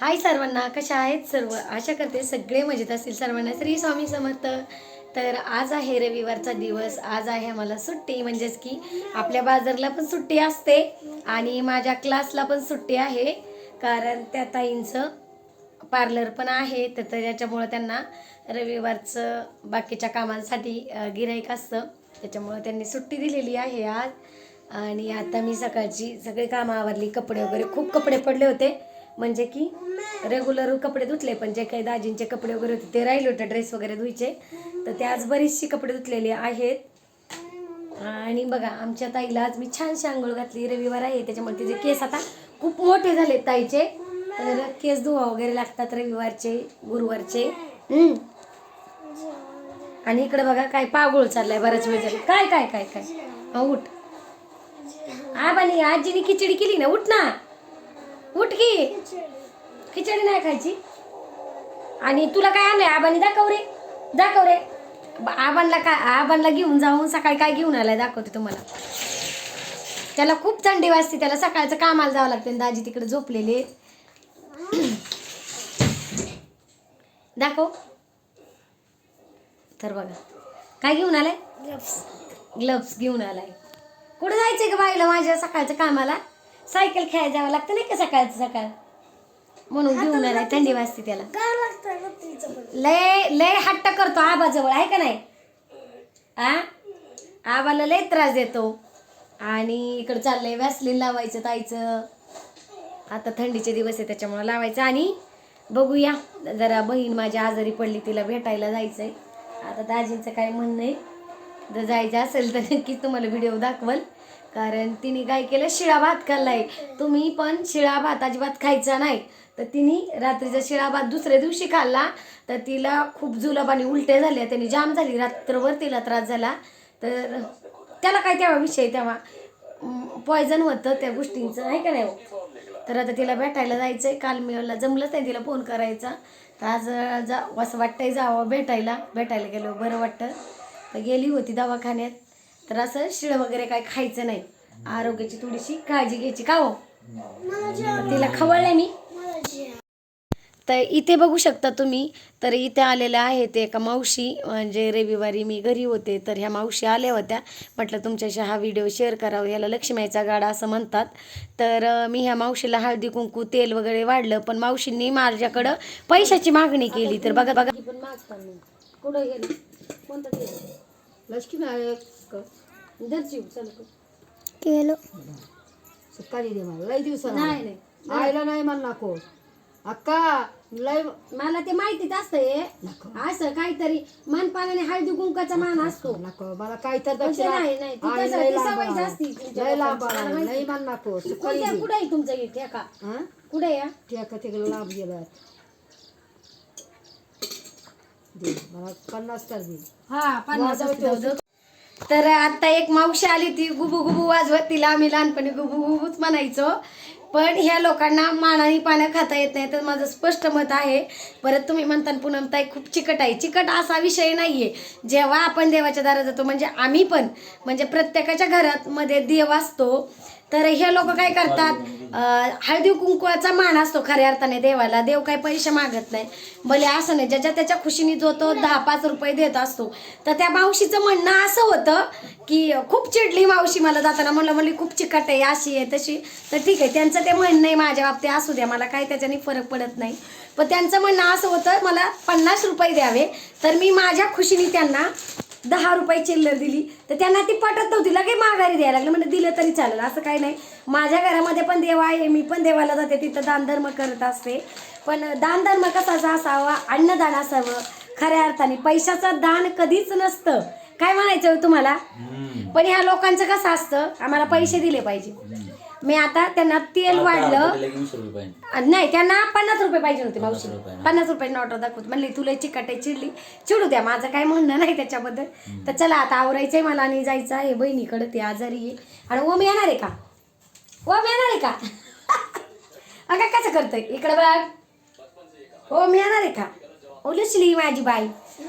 हाय सर्वांना कशा आहेत सर्व? आशा करते सगळे मजेत असतील सर्वांना. श्री स्वामी समर्थ. तर आज आहे रविवारचा दिवस. आज आहे मला सुट्टी. म्हणजेच की आपल्या बाजारला पण सुट्टी असते आणि माझ्या क्लासला पण सुट्टी आहे. कारण त्या ताईंचं पार्लर पण आहे. तर त्याच्यामुळं त्यांना रविवारचं बाकीच्या कामांसाठी गिराईक असतं. त्याच्यामुळं त्यांनी सुट्टी दिलेली आहे आज. आणि आता मी सकाळची सगळी कामं आवरली. कपडे वगैरे खूप कपडे पडले होते. म्हणजे की रेग्युलर कपडे धुतले पण जे काही दाजींचे कपडे वगैरे होते ते राहिले होते ड्रेस वगैरे धुयचे तर ते आज बरीचशी कपडे धुतलेले आहेत. आणि बघा आमच्या ताईला आज मी छानशी आंघोळ घातली. रविवार आहे त्याच्यामुळे तिचे केस आता खूप मोठे झाले ताईचे. तर केस धुवा वगैरे लागतात रविवारचे गुरुवारचे. हम्म. आणि इकडे बघा काय पागोळ चाललाय बराच वेळ झाला काय काय काय काय? हा उठ. आबानी आजीने खिचडी केली ना? उठ ना. उठ की. खिचडी नाही खायची. आणि तुला काय आणलंय? आबानी दाखव रे. दाखव रे. आबांना काय आबांना घेऊन जाऊन सकाळी काय घेऊन आलाय दाखवते तुम्हाला. त्याला खूप थंडी वाजते त्याला सकाळचं कामाला जावं लागतं दाजी तिकडे झोपलेले दाखव. तर बघा. काय घेऊन आलाय? ग्लव्स घेऊन आलाय. कुठं जायचंय का बाईला माझ्या सकाळचं कामाला? सायकल खेळायला जावं लागतं नाही का सकाळचं सकाळ? म्हणून घेऊन आलाय थंडी वाजते त्याला. लय लय हट्ट करतो आबाजवळ आहे का नाही? आ? आबाला लय त्रास देतो. आणि इकडं चाललंय व्हॅसलीन लावायचं ताईचं. आता थंडीचे दिवस आहे त्याच्यामुळं लावायचं. आणि बघूया जरा बहीण माझी आजारी पडली तिला भेटायला जायचंय. आता दाजींचं काय म्हणणं आहे? जर जायचं असेल तर नक्कीच तुम्हाला व्हिडिओ दाखवल. कारण तिने काय केलं? शिळा भात खाल्लाय. तुम्ही पण शिळा भात अजिबात खायचा नाही. तर तिने रात्रीचा शिळा भात दुसऱ्या दिवशी खाल्ला. तर तिला खूप जुलाब आणि उलट्या झाल्या. त्याने जाम झाली. रात्रभर तिला त्रास झाला. तर त्याला काय तेव्हा विषय तेव्हा पॉयझन होतं त्या गोष्टींचं. आहे का नाही हो? तर आता तिला भेटायला जायचंय. काल मी जमलंच नाही तिला फोन करायचा. तर आज जा असं वाटतंय जावं भेटायला. भेटायला गेलो बरं वाटतं. तर गेली होती दवाखान्यात. तर असं शिळ वगैरे काय खायचं नाही. आरोग्याची थोडीशी काळजी घ्यायची का हो? तिला खवळले मी. तर इथे बघू शकता तुम्ही तर इथे आलेल्या आहेत एका मावशी. म्हणजे रविवारी मी घरी होते तर ह्या मावशी आल्या होत्या. म्हटलं तुमच्याशी हा व्हिडिओ शेअर करावा याला लक्ष्मीचा गाडा असं म्हणतात. तर मी ह्या मावशीला हळदी कुंकू तेल वगैरे वाढलं पण मावशींनी माझ्याकडं पैशाची मागणी केली. तर बघा बघा. पण कुठं गेली? कोणतं लक्ष्मी नायक दर्शी चल केलो. सुकाळी दे मला लय दिवसाला नाही नाही. आईला नाही म्हण नको. अक्का लय मला ते माहितीच असतंय असं काहीतरी मानपानाने हळदी कुंकाचा मान असतो. नको. मला काय तर पण ते दक्षिणा नाही, नाही, ती आई तसं- लय ती लांब सवयच आहे. असती तुमच्या लय लांब लोकांची, आहे. मला माहिती. लय म्हण नको. दे. कुठे आहे तुमचं हे ठेका? हा कुठे या? ठेका तिकडे लांब गेला मला पन्नास तर हा पन्नास. तर आता एक मावशी आली ती गुबू गुबू वाजवत तिला आम्ही लहानपणी गुबू गुबूच म्हणायचो. पण ह्या लोकांना मानाने पानं खाता येत नाही तर माझं स्पष्ट मत आहे. परत तुम्ही म्हणता पूनम ताई खूप चिकट आहे. चिकट असा विषय नाहीये. जेव्हा आपण देवाच्या दारात जातो म्हणजे आम्ही पण म्हणजे प्रत्येकाच्या घरात मध्ये देव असतो. तर हे लोक काय करतात? हळदी कुंकवाचा मान असतो खऱ्या अर्थाने देवाला. देव काही पैसे मागत नाही. भले असं नाही ज्याच्या त्याच्या खुशीने जो तो दहा पाच रुपये देत असतो. तर त्या मावशीचं म्हणणं असं होतं की खूप चिडली मावशी मला जाताना. म्हणलं म्हणली खूप चिकट आहे अशी आहे तशी तर ठीक आहे त्यांचं ते म्हणणं आहे माझ्या बाबतीत असू द्या मला काही त्याच्याने फरक पडत नाही. पण त्यांचं म्हणणं असं होतं मला पन्नास रुपये द्यावे तर मी माझ्या खुशीने त्यांना दहा रुपये चिल्लर दिली. तर त्यांना ती पटत नव्हती. लगे माघारी द्यायला लागलं. म्हणजे दिलं तरी चालेल. असं काही नाही. माझ्या घरामध्ये पण देव आहे. मी पण देवाला जाते. तिथं दानधर्म करत असते. पण दानधर्म कसाचा असावा? अन्नदान असावं. खऱ्या अर्थाने पैशाचं दान कधीच नसतं. काय म्हणायचं हो तुम्हाला? पण ह्या लोकांचं कसं असतं? आम्हाला पैसे दिले पाहिजे. मी आता त्यांना तेल वाढलं. नाही त्यांना पन्नास रुपये पाहिजे होते मावशी. पन्नास रुपये नोट दाखवत. म्हणले तुला चिकट चिडली. चिडू द्या माझं काय म्हणणं नाही त्याच्याबद्दल. तर चला आता आवरायचंय मला आणि जायचं आहे. बहिणीकडे ती आजारी आहे. आणि ओम येणार आहे का? ओम येणार आहे का? अगं कसं करतोय? इकडे बघ. ओम येणार आहे का? ओलसली माझी बाई.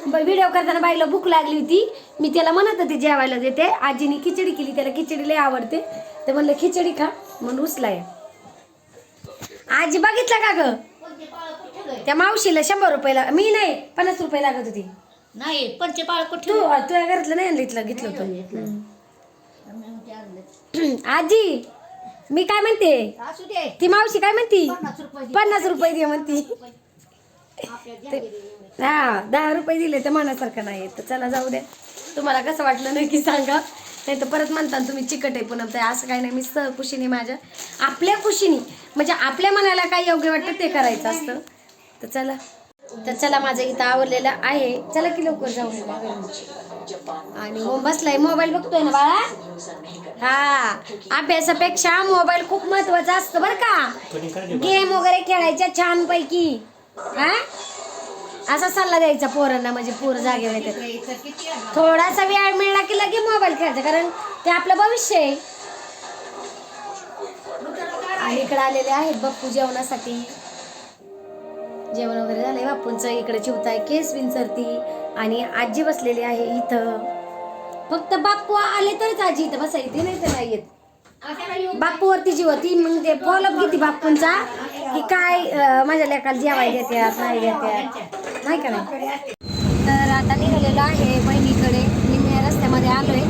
व्हिडिओ करताना बाईला भूक लागली होती. मी त्याला म्हणत होते जेवायला देते. आजीने खिचडी केली त्याला खिचडी लय आवडते. ते म्हणलं खिचडी खा. म्हणून उचलाय. आजी बघितलं का ग? त्या मावशीला शंभर रुपयाला मी नाही पन्नास रुपये लागत होती. नाही पंचे बाळ कुठे तू तुझ्या घरातलं नाही आणलं इथलं घेतलं होतं. आजी मी काय म्हणते? असू दे. ती मावशी काय म्हणती? पन्नास रुपये दे. पन्नास रुपये दे म्हणती. हा दहा रुपये दिले तर मनासारखं नाही तर चला जाऊ द्या. तुम्हाला कसं वाटलं नक्की सांगा. नाही तर परत म्हणता तुम्ही चिकट आहे पुन्हा ते असं काही नाही. मी सहकुशीने माझ्या आपल्या खुशीने म्हणजे आपल्या मनाला काय योग्य वाटतं ते करायचं असतं. तर चला तर चला माझं इथं आवडलेलं आहे. चला की लवकर जाऊ आणि मग बसलाय मोबाईल बघतोय ना बाळा? हा अभ्यासापेक्षा मोबाईल खूप महत्त्वाचा असतं बरं का. गेम वगैरे खेळायच्या छान पैकी हा? असा सल्ला द्यायचा पोरांना म्हणजे पोर जागे येतात. थोडासा वेळ मिळला की लगे मोबाईल खेळायचा कारण ते आपलं भविष्य आहे. आणि इकडे आलेले आहेत बाप्पू जेवणासाठी. जेवण वगैरे झालंय बाप्पूंचं इकडे चिवताय केस विंचरती. आणि आजी बसलेली आहे इथं. फक्त बाप्पू आले तरच आजी इथं बसायची नाही तर नाही येत. बाप्पूवरती जीव होती मग ते फॉलोअप किती बाप्पूंचा की काय माझ्या लेकाला जेवाय देतात नाही देतात नाही का? नाही तर आता निघालेलो आहे बहिणीकडे. निम्या रस्त्यामध्ये आलो आहे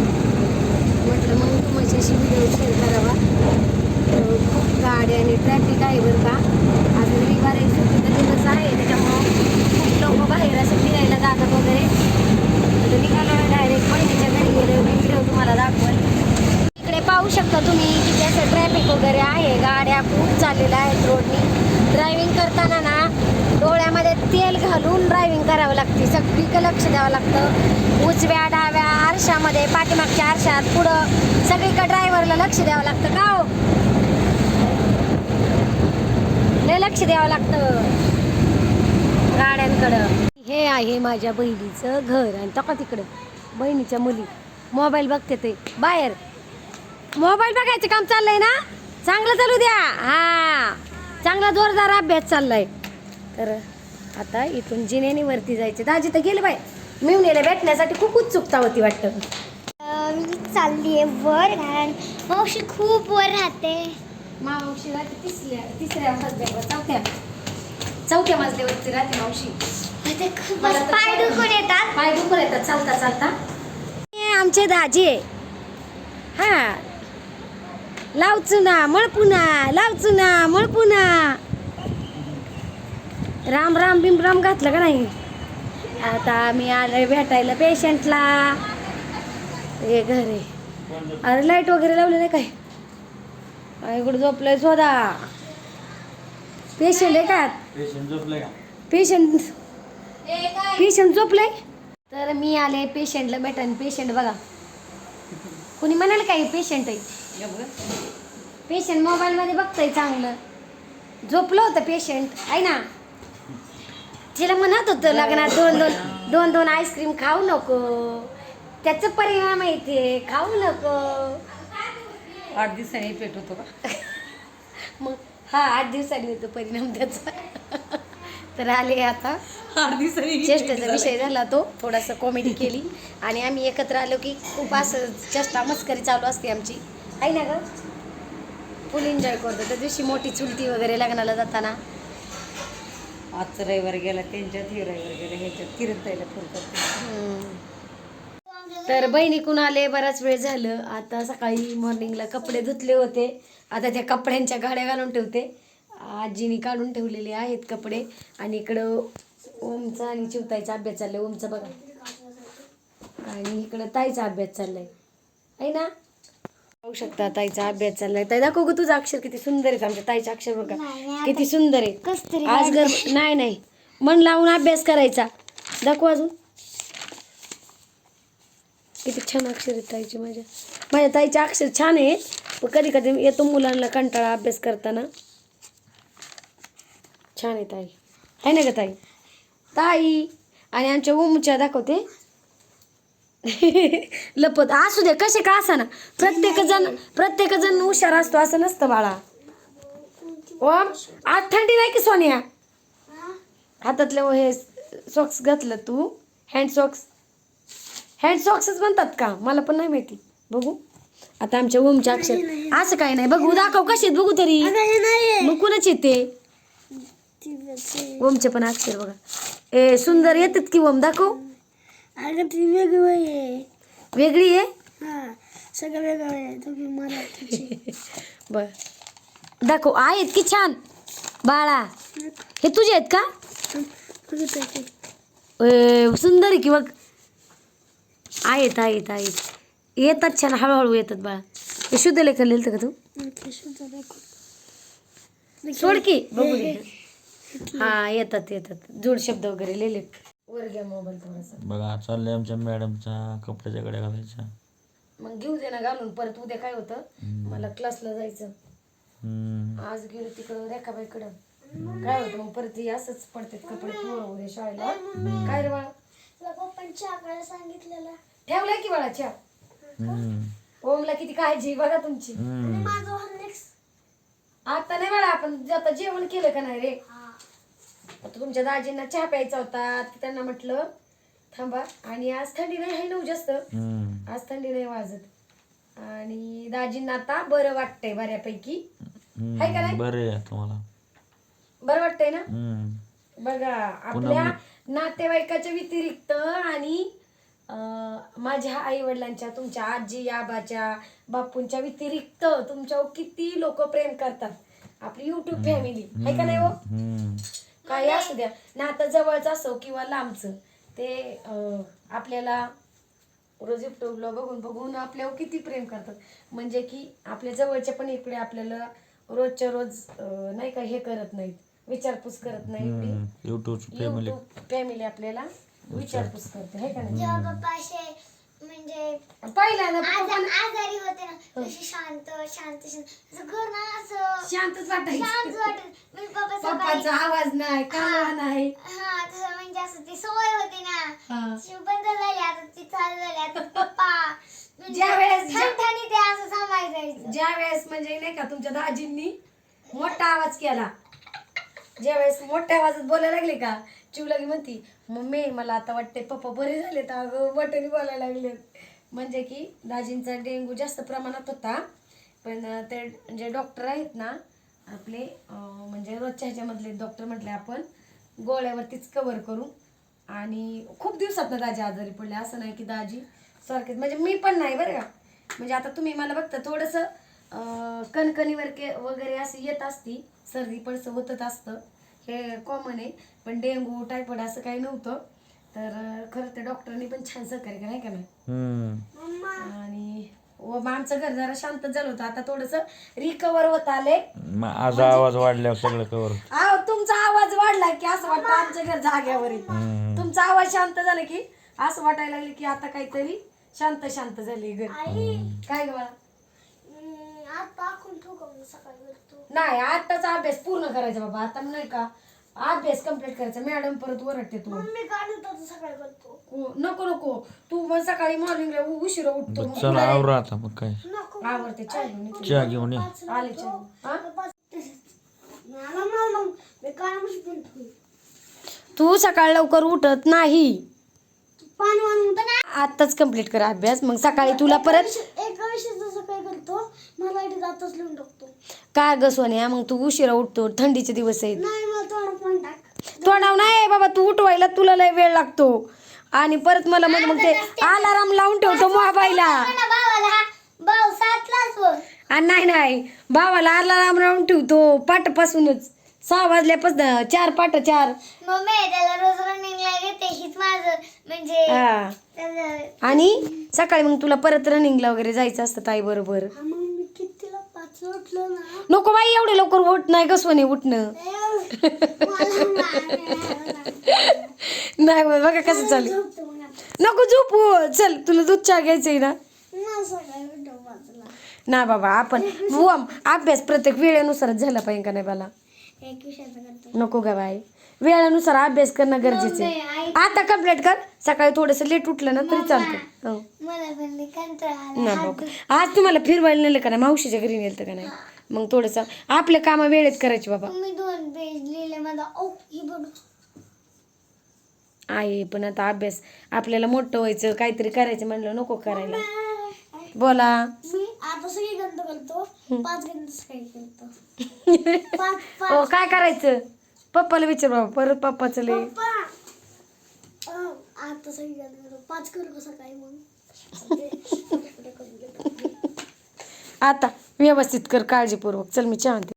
म्हटलं मग तुमच्याशी व्हिडिओ शेअर करावा. तर खूप गाडी आणि ट्रॅफिक आहे बरं का. आज रविवार एक सुट्टीचा दिवस आहे त्याच्यामुळं खूप लोक बाहेर असं फिरायला जातात वगैरे. तर निघालो डायरेक्ट बहिणीच्या घरी गेलो मी व्हिडिओ तुम्हाला दाखवल. इकडे पाहू शकता तुम्ही किती असं ट्रॅफिक वगैरे आहे. गाड्या खूप चाललेल्या आहेत रोडनी ड्रायव्हिंग करताना ना डोळ्यामध्ये तेल घालून ड्रायव्हिंग करावं लागते. सगळीकडे लक्ष द्यावं लागतं. उजव्या डाव्या आरशामध्ये पाठीमागच्या आरशात पुढं सगळीकडे ड्रायव्हरला लक्ष द्यावं लागतं. का हो? लय लक्ष द्यावं लागतं. गाड्यांकडं. हे आहे माझ्या बहिणीचं घर आणि तका तिकडं? बहिणीच्या मुली. मोबाईल बघते ते. बाहेर. मोबाईल बघायचं काम चाललंय ना? चांगलं चालू द्या. हा. चांगला जोरदार अभ्यास चाललाय. तर आता इथून जिनेने वरती जायचे. दाजी तर गेले बाय मिळून भेटण्यासाठी खूप उत्सुकता होती वाटतं. मी चालली आहे वर कारण मावशी खूप वर राहते. मावशी राहते तिसऱ्या तिसऱ्या मजल्यावर चौथ्या. चौथ्या मजल्यावरती राहते मावशी. ते खूप मला तर पाय दुखून येतात. पाय दुखून येतात चालता चालता. हे आमचे दाजी आहे. हा. लावचुना मळपुना लावचुना मळपुना. राम राम बिम राम घातलं का नाही? आता मी आलोय भेटायला पेशंटला. हे घर अरे लाइट वगैरे लावले नाही काय? इकडे झोपलंय स्वदा पेशंट आहे का? पेशंट पेशंट झोपलंय? तर मी आले पेशंटला भेटायला. पेशंट बघा. कुणी म्हणाल काय पेशंट आहे? पेशंट मोबाईलमध्ये बघतोय चांगलं. झोपलं होतं पेशंट आहे ना? तिला म्हणत होतं लग्नात दोन दोन दोन दोन आईस्क्रीम खाऊ नको. त्याचं परिणाम आहे ते खाऊ नको. आठ दिवसांनी पेट होतो का? मग हा आठ दिवसांनी होतो परिणाम त्याचा. तर आले आता. आठ दिवसांनी चेष्टेचा विषय झाला तो. थोडासा कॉमेडी केली. आणि आम्ही एकत्र आलो की खूप असं चेष्टा मस्करी चालू असते आमची. आहे ना ग? फुल एन्जॉय करतो. त्या दिवशी मोठी चुलती वगैरे लग्नाला जाताना. आजचं रविवार गेला त्यांच्यात हे रविवार गेला ह्याच्यात किरण ताईला फोन करते. तर बहिणीकून आले बराच वेळ झालं. आता सकाळी मॉर्निंगला कपडे धुतले होते. आता त्या कपड्यांच्या गाड्या घालून ठेवते. आजीने काढून ठेवलेले आहेत कपडे. आणि इकडं ओमचा आणि चिवताईचा अभ्यास चाललाय. ओमचा बघा. आणि इकडं ताईचा अभ्यास चाललाय. आहे ना? पाहू शकता ताईचा अभ्यास चाललाय. ताई दाखव ग तुझं अक्षर किती सुंदर आहे. आमच्या ताईचं अक्षर बघा. किती सुंदर आहे. आज घर नाही नाही. मन लावून अभ्यास करायचा. दाखव अजून. किती छान अक्षर आहेत ताईचे माझ्या. माझ्या ताईचे अक्षर छान आहे पण कधी कधी येतो मुलांना कंटाळा अभ्यास करताना. छान आहे ताई. आहे ना ग ताई? ताई. आणि आमच्या ओमच्या दाखवते. लपत असू दे कसे का असा ना प्रत्येक जण प्रत्येक जण हुशार असतो असं नसतं बाळा. ओम आज थंडी नाही की सोनिया? हातातले हे सॉक्स घातलं तू? हँड सॉक्स हँड सॉक्सच म्हणतात का? मला पण नाही माहिती. बघू. आता आमच्या ओमचे अक्षर. असं काही नाही. बघू दाखव कसे बघू तरी. मग कुणाच येते ओमचे पण अक्षर बघा. ए सुंदर येतात की ओम? दाखव. अगं ती वेगळं आहे. वेगळी आहे? हा सगळं वेगळं आहे तुम्ही मराठीची. बर. दाखव आहेत की छान. बाळा हे तुझे आहेत का? ए, सुंदर आहे की बघ आहेत आहेत आहेत. येतात छान हळूहळू येतात बाळा. हे शुद्ध लेखन लिहिलं का तू? सोड की. बघू दे हा येतात येतात. जोड शब्द वगैरे लिहिले. वर घ्या मोबाईल थोडासा बघा चाललंय आमच्या मॅडमच्या कपड्याच्या गड्या घालायच्या. मग घेऊ दे ना घालून परत उद्या काय होतं? मला क्लासला जायचं. हम्म. आज गेलो तिकडं रेखाबाईकडं काय होतं मग? परत हे असंच पडतात कपडे पोरं उद्या शाळेला. काय रे बाळा? तुला सांगितलेलं. ठेवलाय की बाळा चहा? हम्म. ओमला किती काळजी आहे बघा तुमची. हम्म. माझं हॉर्लिक्स आता नाही बाळा आपण आता जेवण केलं का नाही रे? आता तुमच्या दाजींना चहा प्यायचा होता तर त्यांना म्हटलं थांबा आणि आज थंडी नाही आहे नऊ जास्त. आज थंडी नाही वाजत. आणि दाजींना आता बरं वाटतंय बऱ्यापैकी. हाय का नाही? बरं आहे तुम्हाला बरं वाटतंय ना. बघा आपल्या नातेवाईकाच्या व्यतिरिक्त आणि माझ्या आई वडिलांच्या तुमच्या आजी आबाच्या बापूंच्या व्यतिरिक्त तुमच्यावर किती लोक प्रेम करतात. आपली युट्यूब फॅमिली आहे का नाही हो. काही असू द्या. नातं जवळचं असो किंवा लांबचं. ते आपल्याला रोज युट्यूबला बघून बघून आपल्यावर किती प्रेम करतात. म्हणजे की आपल्या जवळच्या पण इकडे आपल्याला रोजच्या रोज नाही का हे करत नाहीत. विचारपूस करत नाही युट्यूब फॅमिली आपल्याला विचारपूस करते है का नाही? म्हणजे ना तशी शांत शांत शांत. असं घर ना असं. शांतच वाटायचं. शांत वाटत म्हणजे सकाळी पप्पाचा आवाज नाही कालवा नाही? हा तसं म्हणजे असं ती सवय होती ना. हा. ती बंद झाली आता ती चालू झाली. आता पप्पा म्हणजे ज्या वेळेस- ठणठणी ते असं सांभाळायचं. ज्या वेळेस म्हणजे नाही का तुमच्या दाजींनी मोठा आवाज केला. ज्या वेळेस मोठ्या आवाजात बोलायला लागले का चिवलगी म्हणती मम्मी मला आता वाटते पप्पा बरे झाले तर अगं बटनी बोलायला लागले म्हणजे की दाजींचा डेंगू जास्त प्रमाणात होता. पण ते जे डॉक्टर आहेत ना आपले म्हणजे रोजच्या ह्याच्यामधले डॉक्टर म्हटले आपण गोळ्यावरतीच कवर करू. आणि खूप दिवसात ना दाजी आजारी पडले. असं नाही की दाजी सारखे म्हणजे मी पण नाही बरं का. म्हणजे आता तुम्ही मला बघता थोडंसं कणकणीवर के वगैरे असं येत असती सर्दी पडसं होतच असतं. हे कॉमन आहे. पण डेंगू टायफॉइड असं काही नव्हतं. तर खरं ते डॉक्टरांनी पण छान सहकार्य केलं आहे का नाही हम्म. आणि व मग आमचं घर जरा शांत झालं होतं. आता थोडंसं रिकवर होत आले. मग आज आवाज वाढल्यावर सगळं कवर आहो तुमचा आवाज वाढला की असं वाटतं आमच्या घर जाग्यावर आहे. तुमचा आवाज शांत झाला की असं वाटायला लागले की आता काहीतरी शांत शांत झाली घर. काय ग बाळा? आता आखून ठेवू का मग सकाळी करतो नाही आताचा अभ्यास पूर्ण करायचा बाबा. आता नाही का? अभ्यास कंप्लीट करायचा. मॅडम परत ओरडते तू. मम्मी काढून तर सकाळी करतो हो, नको नको. तू मग सकाळी मॉर्निंगला उशिरा उठतो. मग चला आवरा आता मग काय. नको. आवडते चहा घेऊन येते. चहा घेऊन ये. आले चहा हा? मला मग मग मी काढून पण ठेवू तू सकाळ लवकर उठत नाही. पाणी वाढून होतं ना आताच कंप्लीट कर अभ्यास. मग सकाळी तुला परत एका विषयाचं सकाळी करतो मला जातच लिहून टाकतो काय ग सोन्या? मग तू उशिरा उठतो थंडीचे दिवस आहेत. नाही मला थोडं पण टाक. तोंडाव नाही बाबा तू उठवायला तुला लय वेळ लागतो. आणि परत मला मग मग ते अलाराम लावून ठेवतो मोबाईलला. ना भावाला? भाऊ सातलाच वर. आणि नाही नाही भावाला अलाराम लावून ठेवतो पाठपासूनच. सहा वाजल्यापासून चार पाठ चार. मम्मी त्याला रोज रनिंगला घेते हीच माझं. म्हणजे हा. त्याचं आणि सकाळी मग तुला परत रनिंगला वगैरे जायचं असतं ताई बरोबर हा, मग मी कितीला पाच उठलो ना नको बाई एवढे लवकर उठ नाही गसवणे उठणं नाही. बाई, बघा कसं चालू झोपतो मग आपण. नको झोपू चल तुला दूध चहा घ्यायचंय ना. ना बाबा आपण अभ्यास प्रत्येक वेळेनुसारच झाला पाहिजे का नाही करतो नको गा बाई. वेळेनुसार अभ्यास करणं गरजेचं आहे. आई- आता कंप्लीट कर. सकाळी थोडस लेट उठलं ना तरी चालतं. हो. मला पण लई कंटाळा आला. ना हात बाबा आज तुम्हाला फिरवायला नेलं का नाही? मावशीच्या घरी नेलं का नाही? मग थोडस आपल्या कामा वेळेत करायची बाबा. तुम्ही दोन पेज लिहिले माझा ओ ही बघ. आहे पण आता अभ्यास आपल्याला मोठं व्हायचं काहीतरी करायचं म्हणलं नको करायला. बोला. मी आता सगळी गंध करतो. पाच गंध सकाळी करतो. पाच पाच. हो काय करायचं? पप्पाला विचार बाबा परत पप्पाचं लय. आता सगळी पाच करू का सकाळी मग? आता व्यवस्थित कर काळजीपूर्वक. चल मी चहा आणते.